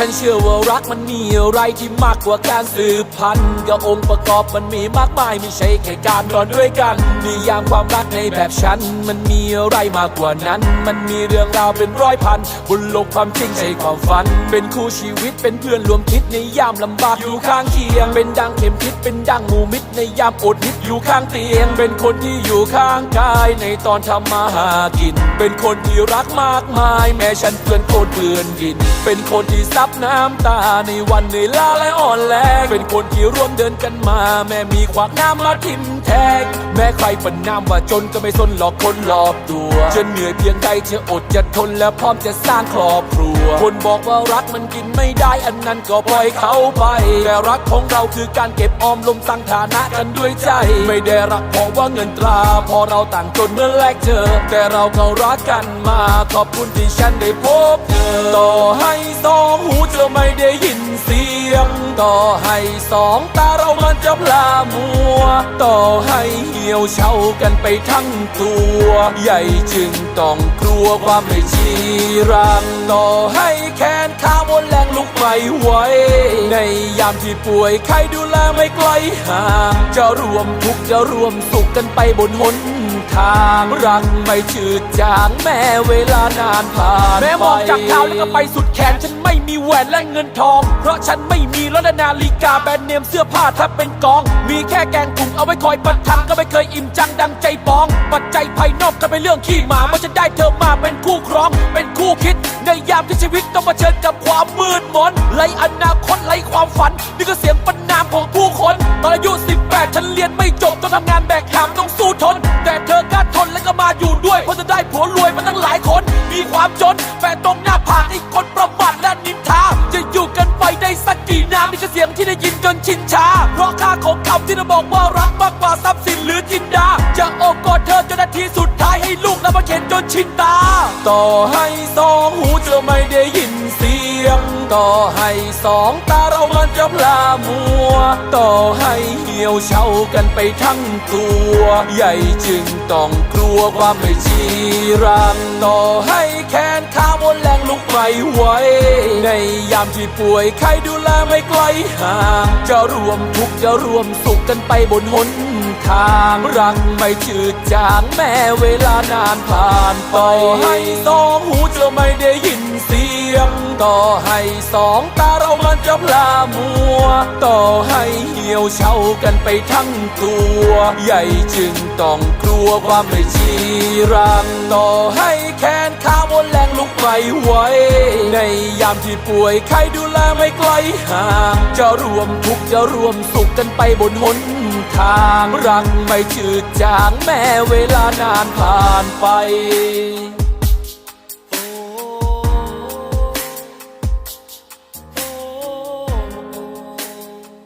ฉันเชื่อว่ารักมันมีอะไรที่มากกว่าการสืบพันธุ์ก็องค์ประกอบมันมีมากมายไม่ใช่แค่การนอนด้วยกันนิยามความรักในแบบฉัน มันมีอะไรมากกว่านั้น มันมีเรื่องราวเป็นร้อยพันบนโลกความจริงใช่ความฝัน เป็นคู่ชีวิตเป็นเพื่อนรวมทิศในยามลำบากอยู่ข้างเคียง เป็นดังเข็มทิศเป็นดังหมูมิตในยามอดนิดอยู่ข้างเตียง เป็นคนที่อยู่ข้างกายในตอนทำมาหากิน เป็นคนที่รักมากมาย แม้ฉันเปื้อนโคลนเปื้อนดิน เป็นคนที่ซับน้ำตาในวันเหนื่อยล้าและอ่อนแรงเป็นคนที่ร่วมเดินกันมา แม้มีขวากน้ำมาทิมแทงแม้ใครประนามว่าจนก็ไม่สนหลอกคนรอบตัวจะเหนื่อยเพียงใดจะอดจะทนและพร้อมจะสร้างครอบครัว คนบอกว่ารักมันกินไม่ได้อันนั้นก็ปล่อยเขาไป แต่รักของเราคือการเก็บออมลมสร้างฐานะกันด้วยใจ ไม่ได้รักเพราะว่าเงินตรา พอเราต่างจนเมื่อแรกเจอแต่เราก็รักกันมา ขอบคุณที่ฉันได้พบเธอต่อให้ ต่อให้สองตาเรามันจะพลามัว ต่อให้เหี่ยวเฉากันไปทั้งตัว ใหญ่จึงต้องกลัวความไม่ชีรังต่อให้ แขนขาหมดแรงลุกไม่ไหว ในยามที่ป่วยใครดูแลไม่ไกลห่างจะรวมทุกจะรวมสุขกันไปบนหนทางรักไม่จืดจางแม้เวลานานผ่านไปแม้มองจากเท้าแล้วก็ไปสุดแขนฉันไม่มีแหวนและเงินทอง เพราะฉันไม่มีรถและนาฬิกาแบรนด์เนมเสื้อผ้าถ้าเป็นกอง มีแค่แกงถุงเอาไว้คอยประทังก็ไม่เคยอิ่มจังดังใจปอง ปัจจัยภายนอกก็เป็นเรื่องขี้หมาเมื่อฉันได้ ยามที่ชีวิตต้องเผชิญกับความมืดมนไรอนาคตไรความฝัน นี่ก็เสียงประนามของผู้คน ตอนอายุ 18 ฉันเรียนไม่จบต้องทำงานแบกหามต้องสู้ทน แต่เธอกล้าทนและก็มาอยู่ด้วย เพราะจะได้ผัวรวยมาตั้งหลายคน มีความจนแฝงตรงหน้าผากอีกคนประมาทและนินทา จะอยู่กันไปได้สักกี่นานนี่คือเสียงที่ได้ยินจนชินชา เพราะค่าของคำที่เราบอกว่ารักมากกว่าทรัพย์สินหรือจินดาจะโอบกอดเธอจนนาทีสุดท้าย ให้ลูกและมาเข็นจนชินตา ต่อให้สองหูเธอไม่ได้ยินเสียง ต่อให้สองตาเรามันจะพลามัว ต่อให้เหี่ยวเฉากันไปทั้งตัว ใหญ่จึงต้องกลัวความไม่ชีรัง ต่อให้แขนขาหมดแรงลุกไม่ไหวามที่ป่วยใครดูแลไม่ไกลห่างจะรวมทุกจะรวมสุขกันไปบนหนทางรักไม่จืดจางแม้เวลานานผ่านไปต่อให้สองหูจะไม่ได้ยินเสียงต่อให้สองตาร จะพลามัว ต่อให้เหี่ยวเฉากันไปทั้งตัว ใหญ่จึงต้องกลัวความไม่ชีรัง ต่อให้แขนขาหมดแรงลุกไม่ไหวในยามที่ป่วยใครดูแลไม่ไกลห่างจะรวมทุกจะรวมสุขกันไปบนหนทาง รักไม่จืดจางแม้เวลานานผ่านไป